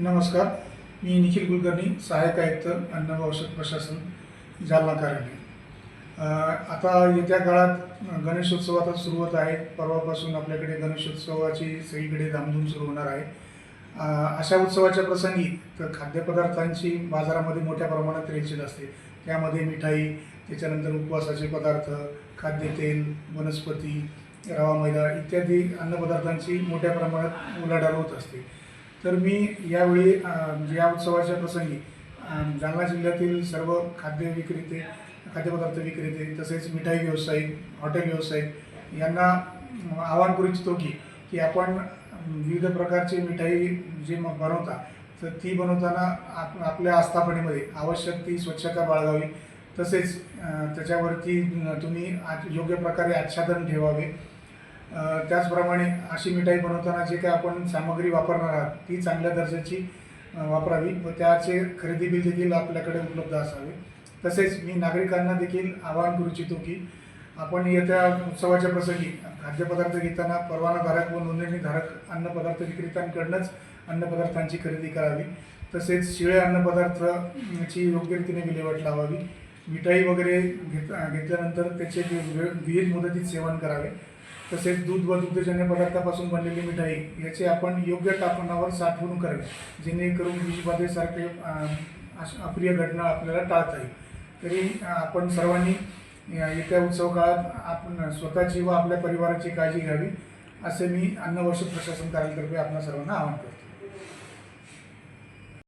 नमस्कार. मी निखिल कुलकर्णी सहाय्यक आयुक्त अन्न व औषध प्रशासन जालना कार्यालय. आता येत्या काळात गणेशोत्सव आता सुरू होत आहे. परवापासून आपल्याकडे गणेशोत्सवाची सगळीकडे धामधूम सुरू होणार आहे. अशा उत्सवाच्या प्रसंगी तर खाद्यपदार्थांची बाजारामध्ये मोठ्या प्रमाणात रेलचेल असते. त्यामध्ये मिठाई त्याच्यानंतर उपवासाचे पदार्थ खाद्यतेल वनस्पती रवा मैदा इत्यादी अन्नपदार्थांची मोठ्या प्रमाणात उलाढाल होत असते. तर मी यावेळी म्हणजे या उत्सवाच्या प्रसंगी जालना जिल्ह्यातील सर्व खाद्य विक्रेते खाद्यपदार्थ विक्रेते तसेच मिठाई व्यावसायिक हॉटेल व्यावसायिक यांना अ, आवाहन करू इच्छितो की की आपण विविध प्रकारची मिठाई जे बनवता तर ती बनवताना आप आपल्या आस्थापनेमध्ये आवश्यक ती स्वच्छता बाळगावी. तसेच त्याच्यावरती तुम्ही आ- योग्य प्रकारे आच्छादन ठेवावे. त्याचप्रमाणे अशी मिठाई बनवताना जे काही आपण सामग्री वापरणार आहात ती चांगल्या दर्जाची वापरावी व त्याचे खरेदी बिल देखील आपल्याकडे उपलब्ध असावे. तसेच मी नागरिकांना देखील आवाहन करू इच्छितो की आपण येत्या उत्सवाच्या प्रसंगी खाद्यपदार्थ घेताना परवानाधारक व नोंदणीधारक अन्नपदार्थ विक्रेत्यांकडनंच अन्नपदार्थांची खरेदी करावी. तसेच शिळे अन्नपदार्थाची योग्य रीतीने विल्हेवाट लावावी. मिठाई वगैरे घेत घेतल्यानंतर त्याचे वि- विहित मुदतीत सेवन करावे. तसेच दूध व दुग्धजन्य पदार्थापासून बनलेली मिठाई याचे आपण योग्य तापमानावर साठवणूक करावी जेणेकरून विषबाधेसारखे अश- अप्रिय घटना आपल्याला टाळता येईल. तरी आपण सर्वांनी येत्या उत्सव काळात आपण स्वतःची व आपल्या परिवाराची काळजी घ्यावी असे मी अन्न वर्ष प्रशासन कार्यालयातर्फे आपल्या सर्वांना आवाहन करतो.